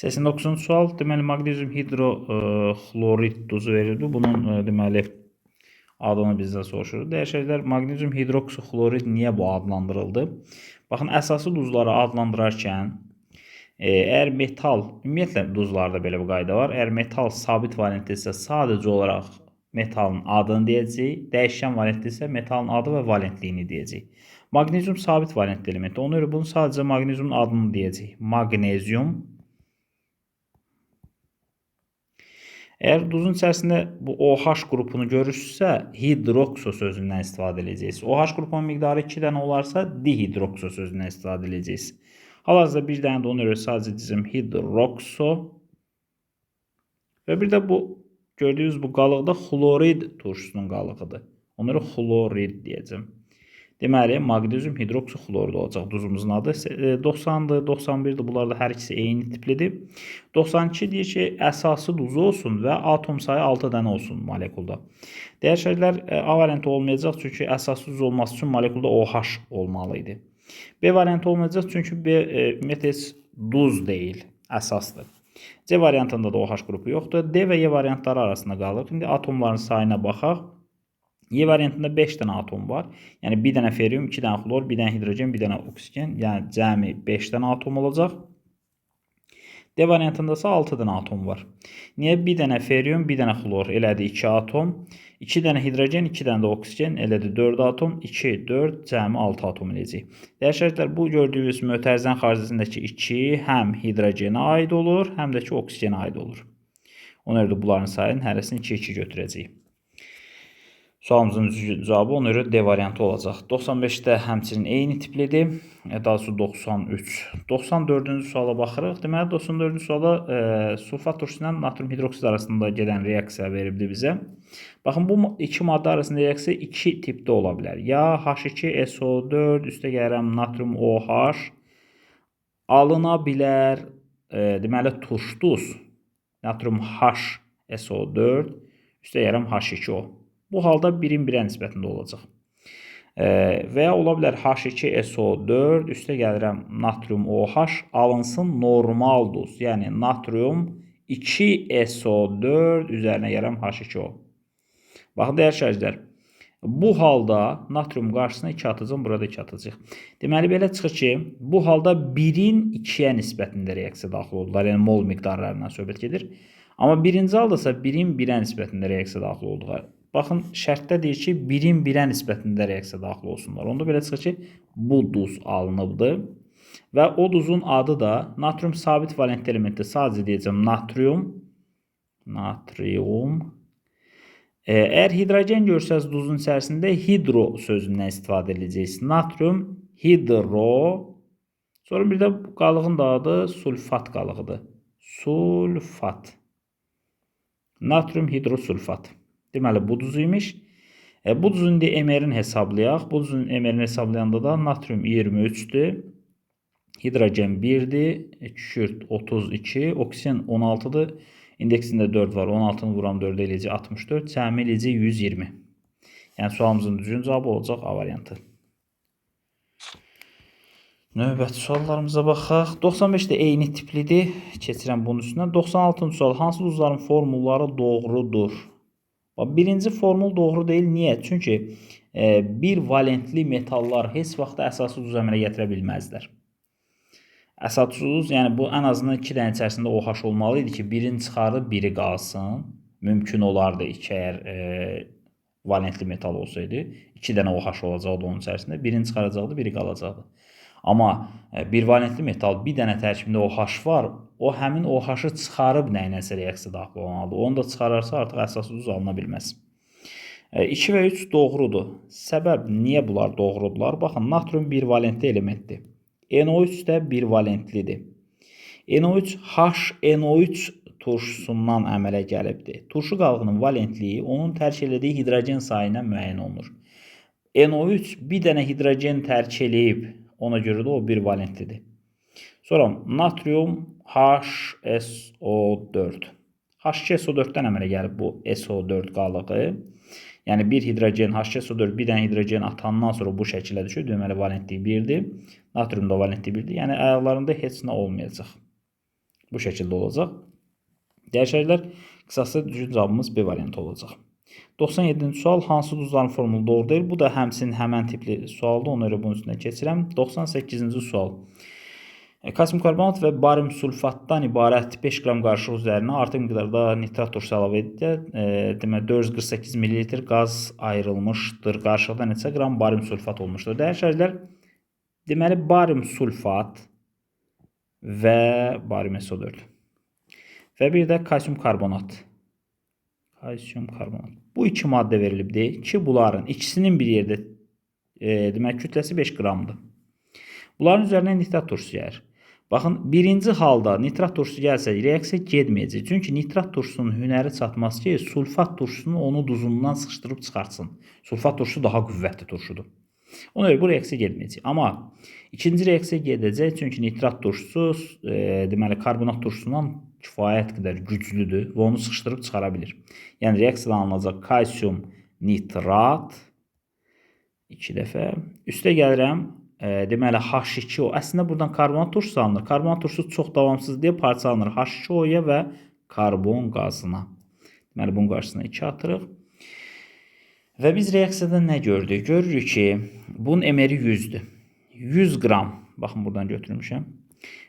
89-cu sual. Deməli, maqnezium hidroxlorid duzu verildi. Bunun e, deməli adını bizdən soruşur. Dəyişəcəklər maqnezium hidroksixlorid niyə bu adlandırıldı? Baxın, əsası duzları adlandırarkən e, əgər metal, ümumiyyətlə duzlarda belə bir qayda var. Əgər metal sabit valentlisə sadəcə olaraq metalın adını deyəcəyik. Dəyişən valentli isə metalın adı və valentliyini deyəcəyik. Maqnezium sabit valentli elementdir. Ona görə bunu sadəcə maqneziumun adını deyəcəyik. Maqnezium Əgər duzun içərisində bu OH qrupunu görürsünüzsə, hidrokso sözündən istifadə edəcəksiniz. OH qrupunun miqdarı 2 dənə olarsa, dihidrokso sözündən istifadə edəcəksiniz. Hal-hazırda bir dənə də ona görə sadəcə dizim hidrokso. Və bir də bu gördüyünüz bu qalıq da xlorid turşusunun qalığıdır. Görə xlorid deyəcəm. Deməli, maqnezium hidroksixlorid olacaq duzumuzun adı. 90-dır, 91-dir. Bunlar da hər ikisi eyni tiplidir. 92 deyir ki, əsası duzu olsun və atom sayı 6 dənə olsun molekulda. Dəyişəklər A variantı olmayacaq çünki əsası duz olması üçün molekulda OH olmalı idi. B variantı olmayacaq çünki B ümumiyyətlə duz deyil, əsasdır. C variantında da OH qrupu yoxdur. D və E variantları arasında qalır. İndi atomların sayına baxaq. Y variantında 5 dənə atom var. Yəni bir dənə ferium, 2 dənə xlor, bir dənə hidrogen, bir dənə oksigen. Yəni cəmi 5 dənə atom olacaq. D variantında isə 6 dənə atom var. Niyə bir dənə ferium, bir dənə xlor, elədi 2 atom. 2 dənə hidrogen, 2 dənə də oksigen, elədi 4 atom, 2, 4, cəmi 6 atom eləyəcək. Dəyişəcəklər bu gördüyünüz mötərizənin xaricindəki 2 həm hidrogenə aid olur, həm də ki oksigenə aid olur. Ona görə də bunların sayının hərəsini 2-2 götürəcəyik. Sualımızın cavabı ona görə D variantı olacaq. 95-də həmçinin eyni tiplidir. E, daha sonra 93. 94-cü suala baxırıq. Deməli 94-cü suala e, sulfat turşusu natrium hidroksid arasında gedən reaksiya veribdi bizə. Baxın bu iki maddə arasında reaksiya iki tipdə ola bilər. Ya H2SO4 üstə gəlirəm natrium OH alına bilər. E, deməli turş duz natrium HSO4 üstə gəlirəm H2O. Bu halda 1-in 1-ə nisbətində olacaq. E, və ya ola bilər H2SO4 üstə gəlirəm natrium OH alınsın normal duz. Yəni natrium 2SO4 üzərinə gəlirəm H2O. Baxın dəyər şərclər. Bu halda natrium qarşısına 2 atacağım, burada 2 atacaq. Deməli belə çıxır ki, bu halda 1-in 2-yə nisbətində reaksiya daxil oldular. Yəni mol miqdarlarından söhbət gedir. Amma birinci halda isə 1-in 1-ə nisbətində reaksiya daxil oldular. Baxın, şərtdə deyir ki, 1-in 1-ə nisbətində reaksiya daxil olsunlar. Onda belə çıxır ki, bu duz alınıbdır. Və o duzun adı da natrium sabit valentli elementdir. Sadəcə deyəcəm natrium. Natrium. E, əgər hidrogen görsəz duzun içərisində hidro sözündən istifadə edəcəksiniz. Natrium hidro. Sonra bir də qalığın da adı sulfat qalığıdır. Sulfat. Natrium hidrosulfat. Deməli bu duz imiş. E, bu duzun indi emerini hesablayaq. Bu duzun emerini hesablayanda da natrium 23-dür. Hidrogen 1-dir. Kükürt 32, oksigen 16-dır. İndeksində 4 var. 16-nı vuram 4 eləyəcək 64, cəmi eləyəcək 120. Yəni sualımızın düzgün cavabı olacaq A variantı. Növbəti suallarımıza baxaq. 95 də eyni tiplidir. Keçirəm bunun üstündən. 96-cı sual. Hansı duzların formulları doğrudur? Birinci formul doğru deyil. Niyə? Çünki e, bir valentli metallar heç vaxt əsaslı duz əmələ gətirə bilməzlər. Əsaslı duz, yəni bu ən azından 2 dənə içərisində OH olmalı idi ki, birini çıxarıb biri qalsın. Mümkün olardı iki əgər e, valentli metal olsaydı, 2 dənə OH olacaqdı onun içərisində, birini çıxaracaqdı, biri qalacaqdı. Amma e, bir valentli metal bir dənə tərkibində OH var, o həmin OH-ı çıxarıb nə iləsə reaksiya daxil olmalıdır. Onu da çıxararsa artıq əsaslı duz alına bilməz. 2 e, və 3 doğrudur. Səbəb niyə bunlar doğrudular? Baxın, natrium bir valentli elementdir. NO3 də bir valentlidir. NO3 HNO3 turşusundan əmələ gəlibdir. Turşu qalığının valentliyi onun tərk elədiyi hidrogen sayı ilə müəyyən olunur. NO3 bir dənə hidrogen tərk eləyib, ona görə də o bir valentlidir. Sonra natrium HSO4. H2SO4-dən əmələ gəlib bu SO4 qalığı. Yəni bir hidrogen H2SO4 bir dənə hidrogen atandan sonra bu şəkildə düşür. Deməli valentliyi 1-dir. Natrium da valentliyi 1-dir. Yəni ayaqlarında heç nə olmayacaq. Bu şəkildə olacaq. Dəyişəcəklər qısası düzgün cavabımız B variantı olacaq. 97-ci sual hansı duzların formulu doğru deyil? Bu da həmçinin həmən tipli sualdır. Ona görə bunun üstünə keçirəm. 98-ci sual. E, Kalsium karbonat və barium sulfatdan ibarət 5 qram qarışıq üzərinə artıq miqdarda nitrat turşusu əlavə edildi. E, demək 448 ml qaz ayrılmışdır. Qarışıqda neçə qram barium sulfat olmuşdur? Dəyişəcəklər. Deməli barium sulfat və barium SO4 və bir də kalsium karbonat. Kalsium karbonat. Bu iki maddə verilibdir ki, bunların ikisinin bir yerdə e, demək kütləsi 5 qramdır. Bunların üzərinə nitrat turşusu gəlir. Baxın, birinci halda nitrat turşusu gəlsə, reaksiya getməyəcək. Çünki nitrat turşusunun hünəri çatmaz ki, sulfat turşusunu onu duzundan sıxışdırıb çıxartsın. Sulfat turşusu daha qüvvətli turşudur. Ona görə bu reaksiya getməyəcək. Amma ikinci reaksiya gedəcək, çünki nitrat turşusu, e, deməli karbonat turşusundan kifayət qədər güclüdür və onu sıxışdırıb çıxara bilir. Yəni reaksiyadan alınacaq kalsium nitrat 2 dəfə. Üstə gəlirəm e, deməli H2O. Əslində buradan karbonat turşusu alınır. Karbonat turşusu çox davamsız deyə parçalanır H2O-ya və karbon qazına. Deməli bunun qarşısına 2 atırıq. Və biz reaksiyada nə gördük? Görürük ki, bunun emeri 100-dür. 100 qram, baxın buradan götürmüşəm.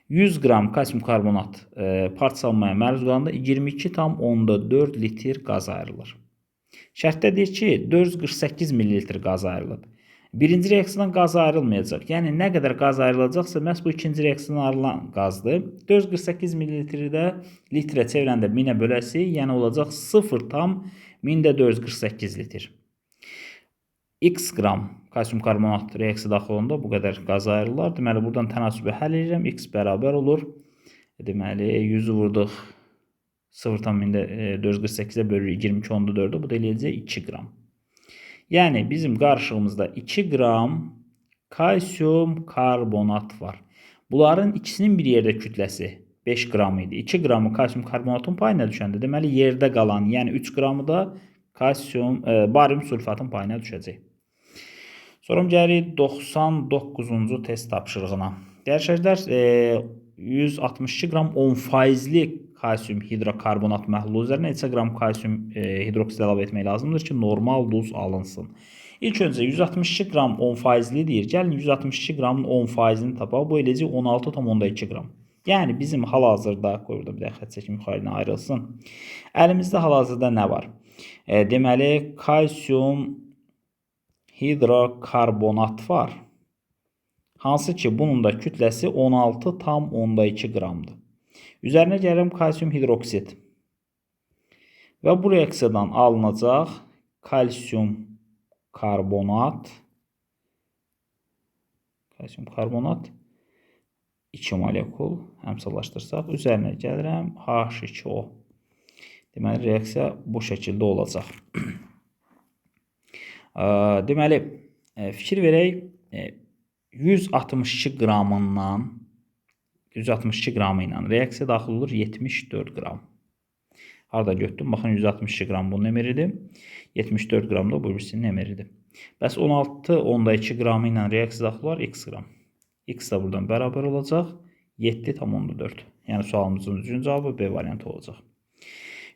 100 qram kalsium karbonat e, parçalanmaya məruz qalanda 22,4 litr qaz ayrılır. Şərtdə deyir ki, 448 ml qaz ayrılıb. Birinci reaksiyadan qaz ayrılmayacaq. Yəni nə qədər qaz ayrılacaqsa, məhz bu ikinci reaksiyadan ayrılan qazdır. 448 ml-də litrə çevirəndə 1000-ə böləsi, yəni olacaq 0,1448 litr. X qram kalsium karbonat reaksiya daxil olanda bu qədər qaz ayrılır. Deməli, buradan tənasübü həll edirəm. X bərabər olur. Deməli, 100-ü vurduq 0,448-ə bölürük 22,4-ə. Bu da eləyəcək 2 qram. Yəni bizim qarışığımızda 2 qram kalsium karbonat var. Bunların ikisinin bir yerdə kütləsi 5 qram idi. 2 qramı kalsium karbonatın payına düşəndə deməli yerdə qalan, yəni 3 qramı da kalsium e, barium sulfatın payına düşəcək. Sonra gəlirik 99-cu test tapşırığına. Dəyişəcəklər e, 162 qram 10 faizli kalsium hidrokarbonat məhlulu üzərinə neçə qram kalsium e, hidroksid əlavə etmək lazımdır ki, normal duz alınsın. İlk öncə 162 qram 10 faizli deyir. Gəlin 162 qramın 10 faizini tapaq. Bu eləcək 16,2 qram. Yəni bizim hal-hazırda qoy bir də xətt çəkim ayrılsın. Əlimizdə hal-hazırda nə var? E, deməli kalsium hidrokarbonat var. Hansı ki bunun da kütləsi 16,2 qramdır. Üzərinə gəlirəm kalsium hidroksid. Və bu reaksiyadan alınacaq kalsium karbonat kalsium karbonat 2 molekul həmsallaşdırsaq üzərinə gəlirəm H2O. Deməli reaksiya bu şəkildə olacaq. Deməli, e, fikir verək, 162 e, qramından 162 qramı ilə reaksiya daxil olur 74 qram. Harda götürdüm? Baxın 162 qram bunun emiridir. 74 qram da bu birisinin emiridir. Bəs 16.2 qramı ilə reaksiya daxil olar x qram. X də buradan bərabər olacaq 7,4. Yəni sualımızın düzgün cavabı B variantı olacaq.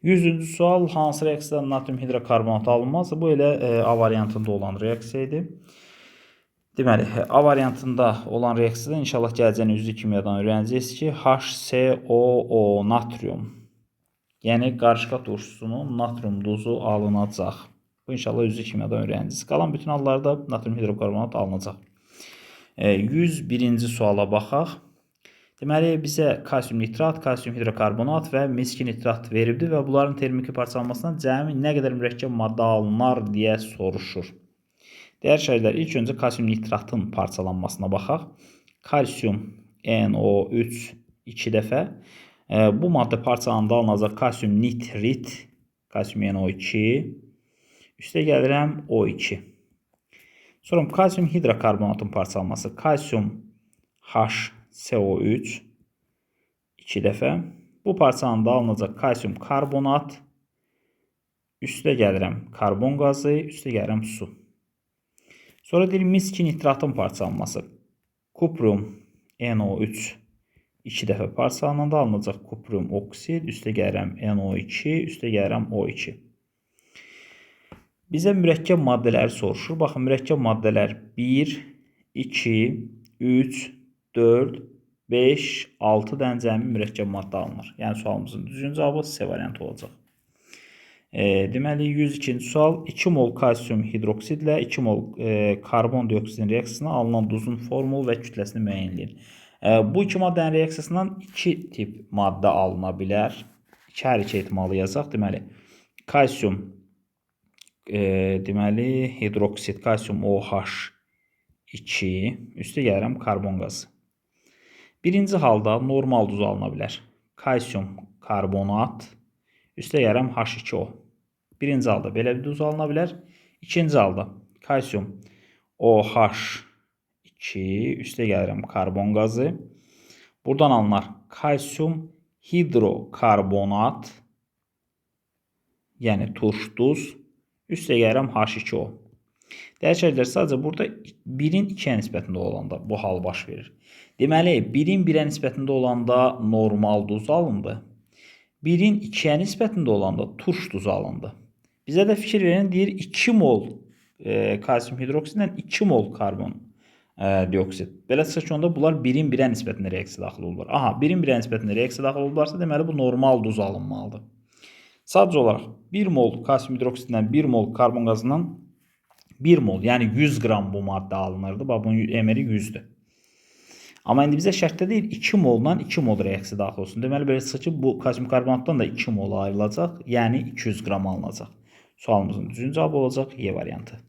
100-cü sual hansı reaksiyadan natrium hidrokarbonat alınmaz? Bu elə e, A variantında olan reaksiya idi. Deməli, A variantında olan reaksiyada inşallah gələcəyini üzvü kimyadan öyrənəcəksiniz ki, HCOO natrium. Yəni qarışqa turşusunun natrium duzu alınacaq. Bu inşallah üzvü kimyadan öyrənəcəksiniz. Qalan bütün hallarda natrium hidrokarbonat alınacaq. E, 101-ci suala baxaq. Deməli, bizə kalsium nitrat, kalsium hidrokarbonat və miski nitrat veribdir və bunların termiki parçalanmasından cəmi nə qədər mürəkkəb maddə alınar deyə soruşur. Dəyər şəhərlər ilk öncə kalsium nitratın parçalanmasına baxaq. Kalsium NO3 2 dəfə. E, bu maddə parçalananda alınacaq kalsium nitrit, kalsium NO2. Üstə gəlirəm O2. Sonra kalsium hidrokarbonatın parçalanması, kalsium H CO3 2 dəfə. Bu parçanın da alınacaq kalsium karbonat. Üstə gəlirəm karbon qazı, üstə gəlirəm su. Sonra deyir miski nitratın parçalanması. Kuprium NO3 2 dəfə parçalananda alınacaq kuprum oksid, üstə gəlirəm NO2, üstə gəlirəm O2. Bizə mürəkkəb maddələri soruşur. Baxın, mürəkkəb maddələr 1, 2, 3, 4, 5, 6 dənə cəmi mürəkkəb maddə alınır. Yəni sualımızın düzgün cavabı C variantı olacaq. E, deməli 102-ci sual 2 mol kalsium hidroksidlə 2 mol e, karbon dioksidin reaksiyasına alınan duzun formulu və kütləsini müəyyənləyin. E, bu iki maddənin reaksiyasından iki tip maddə alına bilər. İki hər iki ehtimalı yazaq. Deməli kalsium e, deməli hidroksid kalsium OH2 üstə gəlirəm karbon qazı. Birinci halda normal duz alına bilər. Kalsium karbonat üstə gəlirəm H2O. Birinci halda belə bir duz alına bilər. İkinci halda kalsium OH2 üstə gəlirəm karbon qazı. Buradan alınar kalsium hidrokarbonat yəni turş duz üstə gəlirəm H2O. Dəyişəcəklər sadəcə burada 1-in 2-yə nisbətində olanda bu hal baş verir. Deməli, 1-in 1-ə nisbətində olanda normal duz alındı. 1-in 2-yə nisbətində olanda turş duzu alındı. Bizə də fikir verən deyir 2 mol e, kalsium hidroksidlə 2 mol karbon e, dioksid. Belə çıxır ki, onda bunlar 1-in 1-ə nisbətində reaksiya daxil olurlar. Aha, 1-in 1-ə nisbətində reaksiya daxil olurlarsa, deməli bu normal duz alınmalıdır. Sadəcə olaraq 1 mol kalsium hidroksidlə 1 mol karbon qazından 1 mol, yəni 100 qram bu maddə alınırdı. Bax bunun emeri 100-dür. Amma indi bizə şərtdə deyil 2 molla 2 mol reaksiya daxil olsun. Deməli belə çıxır ki, bu kalsium karbonatdan da 2 mol ayrılacaq, yəni 200 qram alınacaq. Sualımızın düzgün cavabı olacaq E variantı.